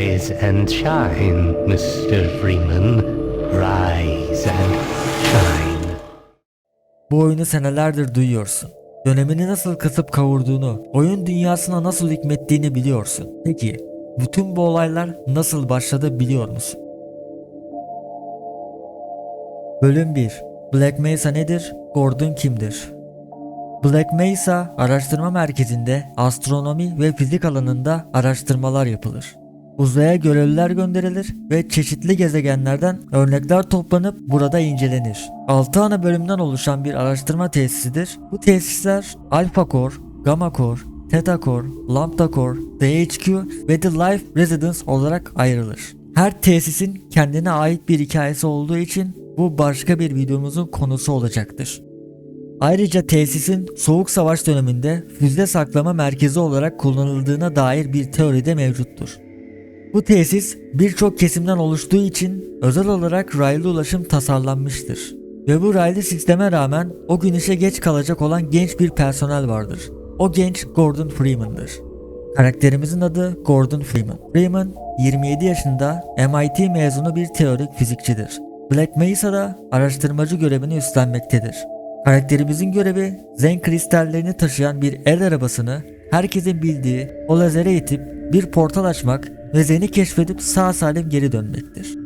Rise and shine, Mr. Freeman. Rise and shine. Bu oyunu senelerdir duyuyorsun. Dönemini nasıl kasıp kavurduğunu, oyun dünyasına nasıl hükmettiğini biliyorsun. Peki, bütün bu olaylar nasıl başladı biliyor musun? Bölüm 1 Black Mesa nedir? Gordon kimdir? Black Mesa Araştırma Merkezi'nde astronomi ve fizik alanında araştırmalar yapılır. Uzaya görevliler gönderilir ve çeşitli gezegenlerden örnekler toplanıp burada incelenir. 6 ana bölümden oluşan bir araştırma tesisidir. Bu tesisler Alpha Core, Gamma Core, Theta Core, Lambda Core, DHQ ve The Life Residence olarak ayrılır. Her tesisin kendine ait bir hikayesi olduğu için bu başka bir videomuzun konusu olacaktır. Ayrıca tesisin Soğuk Savaş döneminde füze saklama merkezi olarak kullanıldığına dair bir teori de mevcuttur. Bu tesis birçok kesimden oluştuğu için özel olarak raylı ulaşım tasarlanmıştır. Ve bu raylı sisteme rağmen o gün işe geç kalacak olan genç bir personel vardır. O genç Gordon Freeman'dır. Karakterimizin adı Gordon Freeman. Freeman 27 yaşında MIT mezunu bir teorik fizikçidir. Black Mesa'da araştırmacı görevini üstlenmektedir. Karakterimizin görevi zen kristallerini taşıyan bir el arabasını herkesin bildiği o lazere itip bir portal açmak ve Zen'i keşfedip sağ salim geri dönmektir.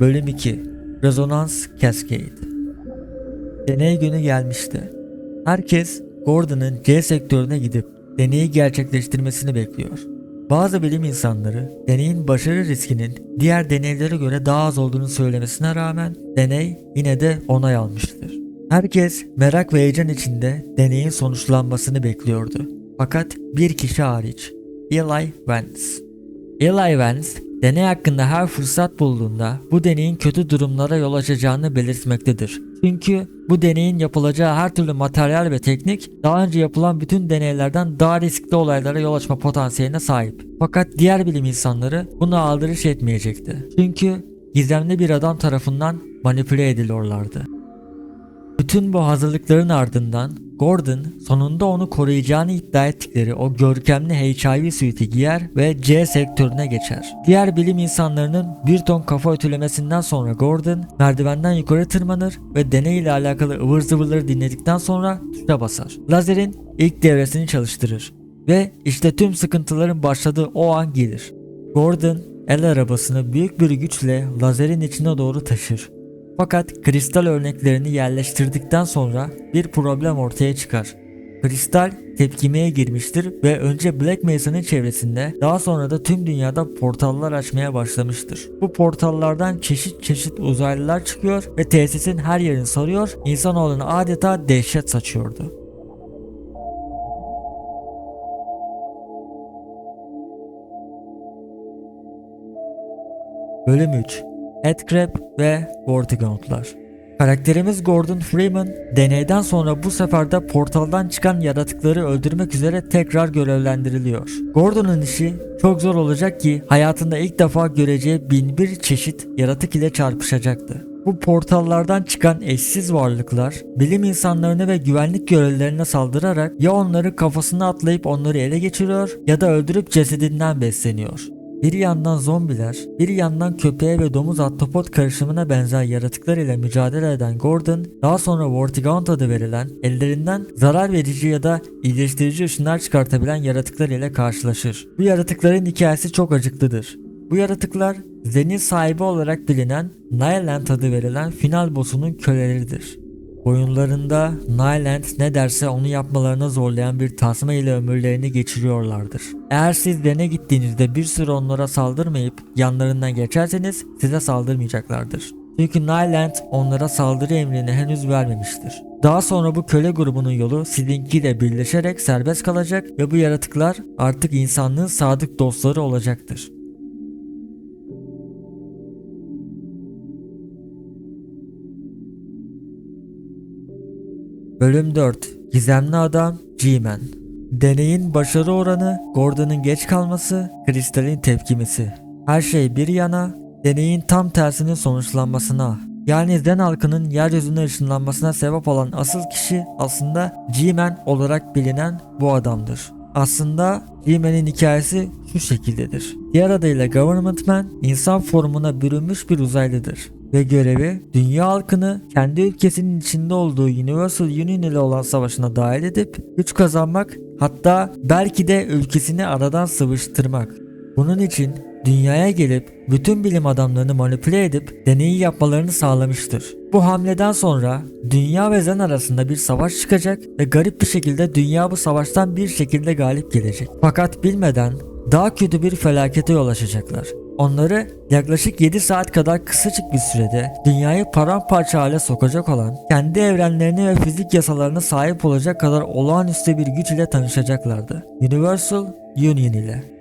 Bölüm 2 Rezonans Cascade Deney günü gelmişti. Herkes Gordon'ın C sektörüne gidip deneyi gerçekleştirmesini bekliyor. Bazı bilim insanları deneyin başarı riskinin diğer deneylere göre daha az olduğunu söylemesine rağmen deney yine de onay almıştır. Herkes merak ve heyecan içinde deneyin sonuçlanmasını bekliyordu. Fakat bir kişi hariç. Eli Vance. Eli Vance, deney hakkında her fırsat bulduğunda bu deneyin kötü durumlara yol açacağını belirtmektedir. Çünkü bu deneyin yapılacağı her türlü materyal ve teknik daha önce yapılan bütün deneylerden daha riskli olaylara yol açma potansiyeline sahip. Fakat diğer bilim insanları buna aldırış etmeyecekti. Çünkü gizemli bir adam tarafından manipüle ediliyorlardı. Bütün bu hazırlıkların ardından Gordon sonunda onu koruyacağını iddia ettikleri o görkemli HIV suiti giyer ve C sektörüne geçer. Diğer bilim insanlarının bir ton kafa ötülemesinden sonra Gordon merdivenden yukarı tırmanır ve deney ile alakalı ıvır zıvırları dinledikten sonra tuşa basar. Lazerin ilk devresini çalıştırır ve işte tüm sıkıntıların başladığı o an gelir. Gordon el arabasını büyük bir güçle lazerin içine doğru taşır. Fakat kristal örneklerini yerleştirdikten sonra bir problem ortaya çıkar. Kristal tepkimeye girmiştir ve önce Black Mesa'nın çevresinde daha sonra da tüm dünyada portallar açmaya başlamıştır. Bu portallardan çeşit çeşit uzaylılar çıkıyor ve tesisin her yerini sarıyor, insanoğluna adeta dehşet saçıyordu. Bölüm 3 Headcrab ve Vortigauntlar Karakterimiz Gordon Freeman deneyden sonra bu sefer de portaldan çıkan yaratıkları öldürmek üzere tekrar görevlendiriliyor. Gordon'un işi çok zor olacak ki hayatında ilk defa göreceği bin bir çeşit yaratık ile çarpışacaktı. Bu portallardan çıkan eşsiz varlıklar bilim insanlarına ve güvenlik görevlilerine saldırarak ya onları kafasına atlayıp onları ele geçiriyor ya da öldürüp cesedinden besleniyor. Bir yandan zombiler, bir yandan köpeğe ve domuz ahtapot karışımına benzer yaratıklar ile mücadele eden Gordon, daha sonra Vortigaunt adı verilen, ellerinden zarar verici ya da iyileştirici ışınlar çıkartabilen yaratıklar ile karşılaşır. Bu yaratıkların hikayesi çok acıklıdır. Bu yaratıklar Zen'in sahibi olarak bilinen Nyland adı verilen final boss'unun köleleridir. Oyunlarında Nyland ne derse onu yapmalarına zorlayan bir tasma ile ömürlerini geçiriyorlardır. Eğer siz dene gittiğinizde bir süre onlara saldırmayıp yanlarından geçerseniz size saldırmayacaklardır. Çünkü Nyland onlara saldırı emrini henüz vermemiştir. Daha sonra bu köle grubunun yolu sizinkiyle birleşerek serbest kalacak ve bu yaratıklar artık insanlığın sadık dostları olacaktır. Bölüm 4 Gizemli Adam G-Man Deneyin başarı oranı, Gordon'ın geç kalması, Kristal'in tepkimesi. Her şey bir yana, deneyin tam tersinin sonuçlanmasına, yani Zen halkının yeryüzüne ışınlanmasına sebep olan asıl kişi aslında G-Man olarak bilinen bu adamdır. Aslında He-Man'in hikayesi şu şekildedir. Diğer adıyla Government Man, insan formuna bürünmüş bir uzaylıdır ve görevi dünya halkını kendi ülkesinin içinde olduğu Universal Union ile olan savaşına dahil edip güç kazanmak hatta belki de ülkesini aradan sıvıştırmak. Bunun için dünyaya gelip bütün bilim adamlarını manipüle edip deneyi yapmalarını sağlamıştır. Bu hamleden sonra dünya ve Zen arasında bir savaş çıkacak ve garip bir şekilde dünya bu savaştan bir şekilde galip gelecek. Fakat bilmeden daha kötü bir felakete yol açacaklar. Onları yaklaşık 7 saat kadar kısacık bir sürede dünyayı paramparça hale sokacak olan, kendi evrenlerini ve fizik yasalarına sahip olacak kadar olağanüstü bir güç ile tanışacaklardı. Universal Union ile.